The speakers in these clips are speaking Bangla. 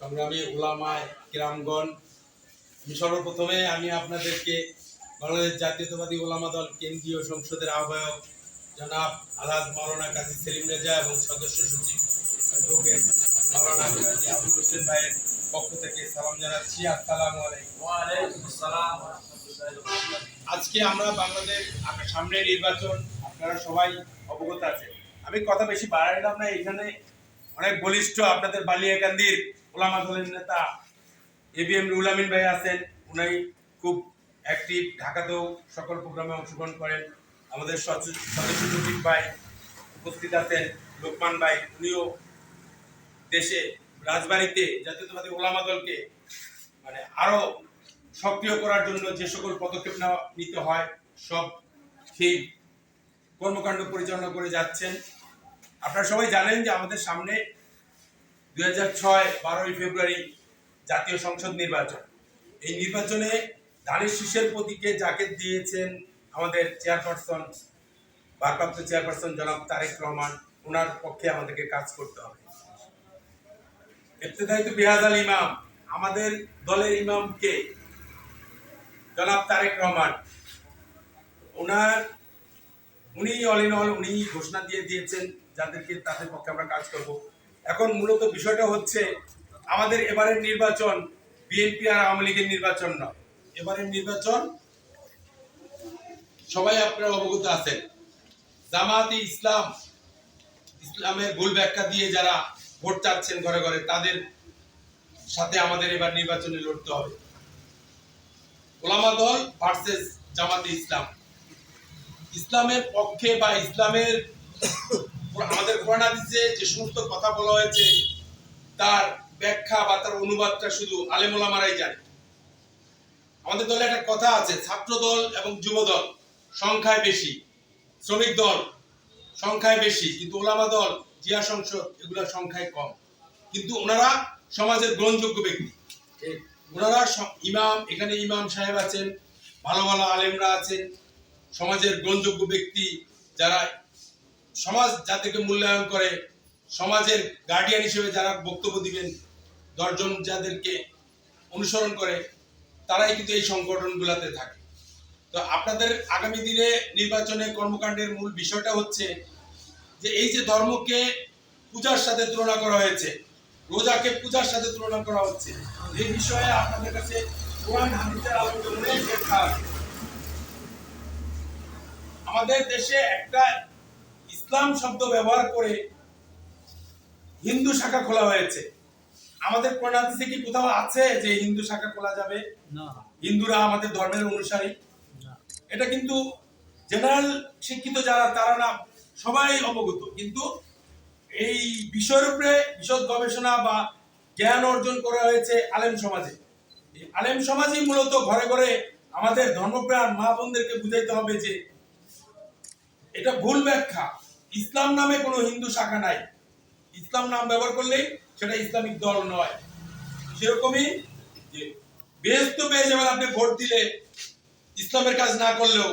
সংগ্রামী ওলামায় কিরামগণ আমি সর্বপ্রথমে আমি আপনাদেরকে বাংলাদেশ জাতীয়তাবাদী ওলামা দল কেন্দ্রীয় সংসদের আহ্বায়ক জনাব আলহাজ মাওলানা কাজী সেলিম রেজা এবং সদস্য সচিব অ্যাডভোকেট মাওলানা কাজী আবুল হোসেন ভাইয়ের পক্ষ থেকে সালাম জানাচ্ছি। আসসালামু আজকে আমরা বাংলাদেশ সামনে নির্বাচন আপনারা সবাই অবগত আছেন। আমি কথা বেশি বাড়াইলাম না এখানে অনেক বলিষ্ঠ আপনাদের বালিয়াকান্দির ওলামা দলের নেতা এবিএম রুল আমিন ভাই আছেন। উনি খুব অ্যাক্টিভ ঢাকাতেও সকল প্রোগ্রামে অংশগ্রহণ করেন। আমাদের সদস্য ভাই উপস্থিত আছেন, লোকমান ভাই। উনিও দেশে, রাজবাড়িতে জাতীয়তাবাদী ওলামা দলকে মানে আরও সক্রিয় করার জন্য যে সকল পদক্ষেপ নেওয়া, নিতে হয়, সব সেই কর্মকাণ্ড পরিচালনা করে যাচ্ছেন। আপনারা সবাই জানেন যে আমাদের সামনে দুই হাজার ছয়, বারোই ফেব্রুয়ারি জাতীয় সংসদ নির্বাচন। এই নির্বাচনে ধানের শীষের প্রতীকে যাকে দিয়েছেন আমাদের চেয়ারপারসন, ভারপ্রাপ্ত চেয়ারপারসন জনাব তারেক রহমান, ওনার পক্ষে আমাদেরকে কাজ করতে হবে। ইবতেদায়িত বিহাজ আল ইমাম, আমাদের দলের ইমামকে জনাব তারেক রহমান। ওনার, উনি অল ইন অল উনি ঘোষণা দিয়ে দিয়েছেন যাদেরকে তাদের পক্ষে আমরা কাজ করব। এখন মূলত বিষয়টা হচ্ছে, আমাদের এবারের নির্বাচন বিএনপি আর আওয়ামী লীগের নির্বাচন নয়। এবারের নির্বাচন সবাই আপনারা অবগত আছেন। জামাতে ইসলাম, ইসলামের ভুল ব্যাখ্যা দিয়ে যারা ভোট চাচ্ছেন ঘরে ঘরে, তাদের সাথে আমাদের এবার নির্বাচনে লড়তে হবে। ওলামা দল ভার্সেস জামাতে ইসলাম। ইসলামের পক্ষে বা ইসলামের আমাদের কোরআন হাদিসে যে সমস্ত কথা বলা হয়েছে তার ব্যাখ্যা বা তার অনুবাদটা শুধু আলেম ওলামারাই জানে। আমাদের দলে একটা কথা আছে ছাত্র দল এবং যুব দল সংখ্যায় বেশি শ্রমিক দল সংখ্যায় বেশি কিন্তু ওলামা দল জিয়া সংসদ এগুলোর সংখ্যায় কম। কিন্তু ওনারা সমাজের গ্রহণযোগ্য ব্যক্তি। ওনারা ইমাম এখানে ইমাম সাহেব আছেন ভালো ভালো আলেমরা আছেন সমাজের গ্রহণযোগ্য ব্যক্তি যারা সমাজ যাদেরকে মূল্যায়ন করে সমাজের গার্ডিয়ান হিসেবে যারা বক্তব্য দিবেন, দশজন যাদেরকে অনুসরণ করে, তারাই কিন্তু এই সংগঠনগুলোতে থাকে তো আপনাদের আগামী দিনে নির্বাচনে কর্মকাণ্ডের মূল বিষয়টা হচ্ছে যে এই যে ধর্মকে পূজার সাথে তুলনা করা হয়েছে, রোজাকে পূজার সাথে তুলনা করা হচ্ছে, এই বিষয়ে আপনাদের কাছে। আমাদের দেশে একটা ইসলাম শব্দ ব্যবহার করে হিন্দু শাখা খোলা হয়েছে। আমাদের হাদিসে কি কোথাও আছে যে হিন্দু শাখা খোলা যাবে? না। হিন্দুরা আমাদের ধর্মের অনুসারী। এটা কিন্তু জেনারেল শিক্ষিত যারা তারা না সবাই অবগত। কিন্তু এই বিষয়ের উপরে বিশদ গবেষণা বা জ্ঞান অর্জন করা হয়েছে আলেম সমাজে। আলেম সমাজই মূলত ঘরে ঘরে আমাদের ধর্মপ্রাণ মা বোনদেরকে বুঝাইতে হবে যে এটা ভুল ব্যাখ্যা। ইসলাম নামে কোনো হিন্দু শাখা নাই। ইসলাম নাম ব্যবহার করলেই সেটা ইসলামিক দল নয়। সেরকমই যে বেহেস্ত পেয়ে যাবেন আপনি ভোট দিলে, ইসলামের কাজ না করলেও,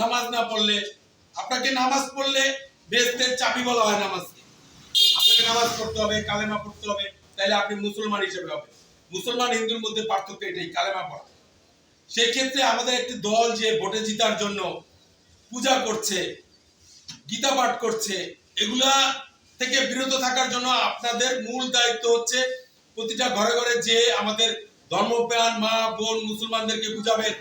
নামাজ না পড়লে, আপনাকে নামাজ পড়লে বেহেস্তের চাবি বলা হয় নামাজকে। আপনাকে নামাজ পড়তে হবে, কালেমা পড়তে হবে, তাইলে আপনি মুসলমান হিসেবে হবে। মুসলমান হিন্দুর মধ্যে পার্থক্য এটাই, কালেমা পড়া। সেই ক্ষেত্রে আমাদের একটি দল যে ভোটে জিতার জন্য পূজা করছে গীতা পাঠ করছে, এগুলা থেকে বিরত থাকার জন্য আপনাদের মূল দায়িত্ব হচ্ছে প্রতিটা ঘরে ঘরে যে আমাদের ধর্মপ্রাণ মা, বোন, মুসলমানদেরকে বুঝাবেন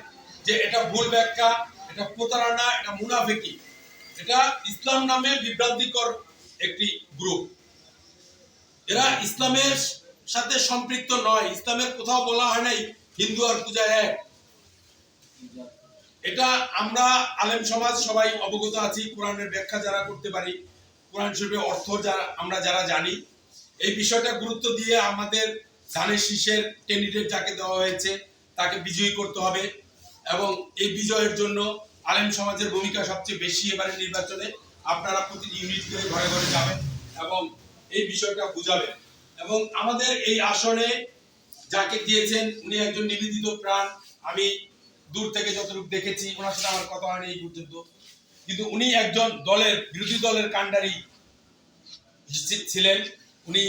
যে এটা ভুল ব্যাখ্যা, এটা প্রতারণা, এটা মুনাফিকি। এটা ইসলাম নামে বিভ্রান্তিকর একটি গ্রুপ। এরা ইসলামের সাথে সম্পৃক্ত নয়। ইসলামের কোথাও বলা হয় নাই, হিন্দু আর পূজা এক। এটা আমরা আলেম সমাজ সবাই অবগত আছি, কোরআনের ব্যাখ্যা যারা করতে পারি, কোরআন শরীফের অর্থ যারা, আমরা যারা জানি। এই বিষয়টা গুরুত্ব দিয়ে আমাদের ধানের শীষের ক্যান্ডিডেট যাকে দেওয়া হয়েছে, তাকে বিজয়ী করতে হবে এবং এই বিজয়ের জন্য আলেম সমাজের ভূমিকা সবচেয়ে বেশি এবারে নির্বাচনে আপনারা প্রতি ইউনিট করে ঘরে ঘরে যাবেন এবং এই বিষয়টা বুঝাবেন। এবং আমাদের এই আসনে যাকে দিয়েছেন, উনি একজন নিবেদিত প্রাণ। আমি দূর থেকে যতটুকু দেখেছি, ওনার সাথে আমার কথা হয়নি এই পর্যন্ত। কিন্তু উনি একজন দলের, বিরোধী দলের কাণ্ডারি ছিলেন। উনি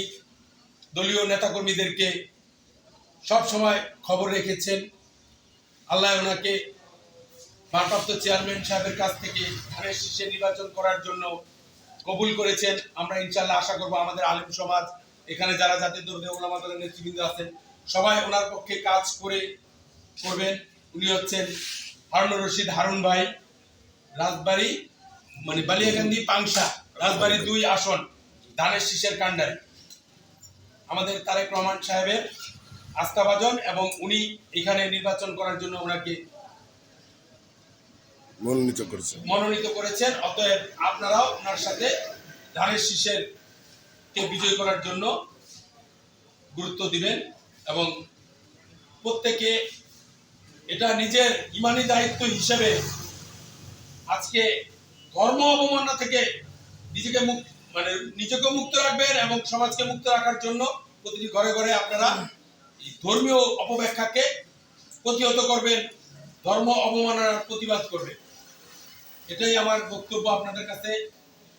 দলীয় নেতাকর্মীদেরকে সব সময় খবর রেখেছেন। আল্লাহ ওনাকে ভারপ্রাপ্ত চেয়ারম্যান সাহেবের কাছ থেকে ধানের শীর্ষে নির্বাচন করার জন্য কবুল করেছেন। আমরা ইনশাল্লাহ আশা করব আমাদের আলেম সমাজ, এখানে যারা জাতীয় ওলামা দলের নেতৃবৃন্দ আছেন, সবাই ওনার পক্ষে কাজ করে করবেন। উনি হচ্ছেন হারুনুর রশিদ হারুন ভাই রাজবাড়ি মানে বালিয়াকান্দি পাংশা রাজবাড়ি দুই আসন ধানের শীষের কাণ্ডারি। আমাদের তারেক রহমান সাহেবের আস্থাভাজন এবং উনি এখানে নির্বাচন করার জন্য ওনাকে মনোনীত করেছে মনোনীত করেছেন। অতএব আপনারাও ওনার সাথে ধানের শীষের কে বিজয় করার জন্য গুরুত্ব দিবেন এবং প্রত্যেকে এটা নিজের ইমানি দায়িত্ব হিসেবে আজকে ধর্ম অবমাননা থেকে নিজেকে মুক্ত মানে নিজেকে মুক্ত রাখবেন এবং সমাজকে মুক্ত রাখার জন্য প্রতিটি ঘরে ঘরে আপনারা এই ধর্মীয় অপব্যাখ্যাকে প্রতিহত করবেন, ধর্ম অবমাননার প্রতিবাদ করবেন। এটাই আমার বক্তব্য আপনাদের কাছে।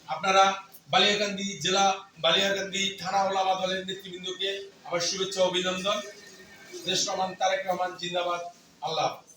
আপনারা বালিয়াকান্দি জেলা বালিয়াকান্দি থানা ওলামা দলের নেতৃবৃন্দকে আমার শুভেচ্ছা অভিনন্দন। দেশ রহমান, তারেক রহমান, জিন্দাবাদ। আল্লাহ।